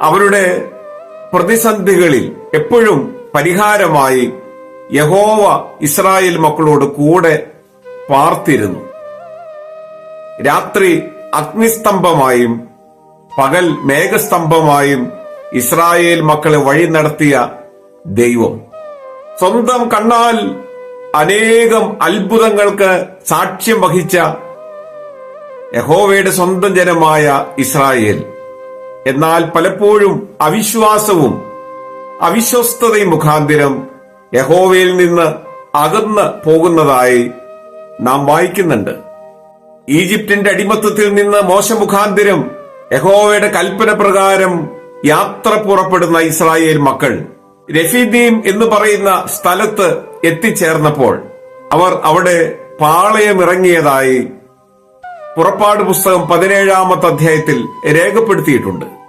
അവരുടെ പ്രതിസന്ധികളിൽ എപ്പോഴും പരിഹാരമായി യഹോവ ഇസ്രായേൽ മക്കളോട് കൂടെ പാർത്തിരുന്നു. രാത്രി അഗ്നിസ്തംഭമായും പകൽ മേഘസ്തംഭമായും ഇസ്രായേൽ മക്കളെ വഴി നടത്തിയ ദൈവം. സ്വന്തം കണ്ണാൽ അനേകം അത്ഭുതങ്ങൾക്ക് സാക്ഷ്യം വഹിച്ച യഹോവയുടെ സ്വന്തം ജനമായ ഇസ്രായേൽ. എന്നാൽ പലപ്പോഴും അവിശ്വാസവും അവിശ്വസ്തതയും മുഖാന്തിരം യഹോവയിൽ നിന്ന് അകന്ന് പോകുന്നതായി നാം വായിക്കുന്നുണ്ട്. ഈജിപ്തിന്റെ അടിമത്തത്തിൽ നിന്ന് മോശമുഖാന്തിരം യഹോവയുടെ കൽപ്പന പ്രകാരം യാത്ര പുറപ്പെടുന്ന ഇസ്രായേൽ മക്കൾ രഫീദീം എന്ന് പറയുന്ന സ്ഥലത്ത് എത്തിച്ചേർന്നപ്പോൾ അവർ അവിടെ പാളയമിറങ്ങിയതായി പുറപ്പാട് പുസ്തകം പതിനേഴാമത്തെ അധ്യായത്തിൽ രേഖപ്പെടുത്തിയിട്ടുണ്ട്.